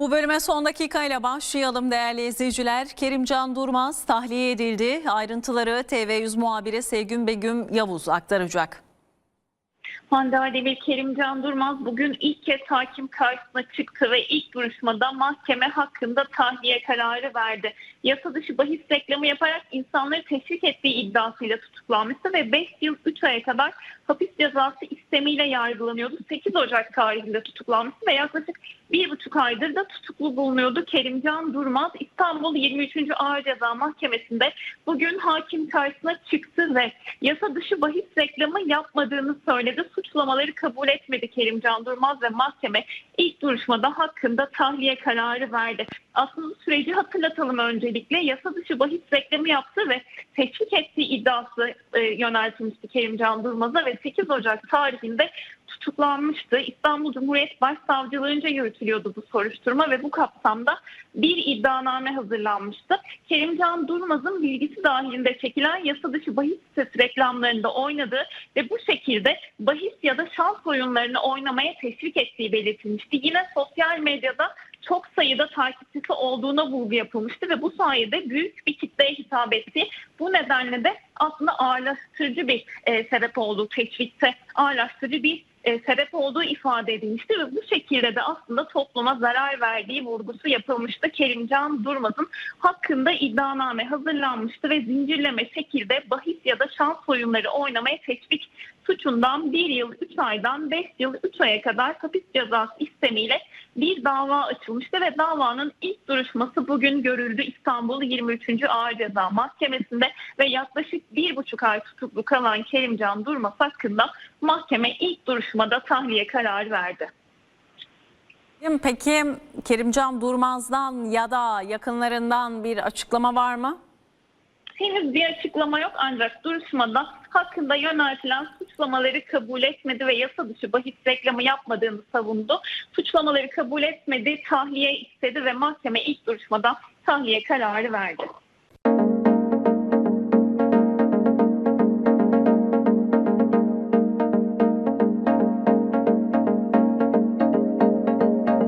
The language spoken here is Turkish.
Bu bölüme son dakikayla başlayalım değerli izleyiciler. Kerimcan Durmaz tahliye edildi. Ayrıntıları TV100 muhabiri Sevgün Begüm Yavuz aktaracak. Hande Erdemir, Kerimcan Durmaz bugün ilk kez hakim karşısına çıktı ve ilk duruşmada mahkeme hakkında tahliye kararı verdi. Yasa dışı bahis reklamı yaparak insanları teşvik ettiği iddiasıyla tutuklanmıştı ve 5 yıl 3 aya kadar hapis cezası istemiyle yargılanıyordu. 8 Ocak tarihinde tutuklanmıştı ve yaklaşık bir buçuk aydır da tutuklu bulunuyordu. Kerimcan Durmaz İstanbul 23. Ağır Ceza Mahkemesi'nde bugün hakim karşısına çıktı ve yasa dışı bahis reklamı yapmadığını söyledi. Suçlamaları kabul etmedi Kerimcan Durmaz ve mahkeme ilk duruşmada hakkında tahliye kararı verdi. Aslında süreci hatırlatalım öncelikle. Yasa dışı bahis reklamı yaptı ve teşvik ettiği iddiası e, yöneltilmişti Kerimcan Durmaz'a ve 8 Ocak tarihinde tutuklanmıştı. İstanbul Cumhuriyet Başsavcılığınca yürütülüyordu bu soruşturma ve bu kapsamda bir iddianame hazırlanmıştı. Kerimcan Durmaz'ın bilgisi dahilinde çekilen yasa dışı bahis sitesi reklamlarında oynadığı ve bu şekilde bahis ya da şans oyunlarını oynamaya teşvik ettiği belirtilmişti. Yine sosyal medyada çok sayıda takipçisi olduğuna vurgu yapılmıştı ve bu sayede büyük bir kitleye hitap etti. Bu nedenle de aslında ağırlaştırıcı bir e, sebep olduğu teşvikte ağırlaştırıcı bir e, sebep olduğu ifade edilmişti ve bu şekilde de aslında topluma zarar verdiği vurgusu yapılmıştı. Kerimcan Durmaz'ın hakkında iddianame hazırlanmıştı ve zincirleme şekilde bahis ya da şans oyunları oynamaya teşvik suçundan 1 yıl 3 aydan 5 yıl 3 aya kadar hapis cezası istemiyle bir dava açılmıştı ve davanın ilk duruşması bugün görüldü İstanbul 23. Ağır Ceza Mahkemesi'nde ve yaklaşık bir buçuk ay tutuklu kalan Kerimcan Durmaz hakkında mahkeme ilk duruşmada tahliye kararı verdi. Peki Kerimcan Durmaz'dan ya da yakınlarından bir açıklama var mı? Henüz bir açıklama yok ancak duruşmada hakkında yöneltilen suçlamaları kabul etmedi ve yasa dışı bahis reklamı yapmadığını savundu. Suçlamaları kabul etmedi, tahliye istedi ve mahkeme ilk duruşmada tahliye kararı verdi.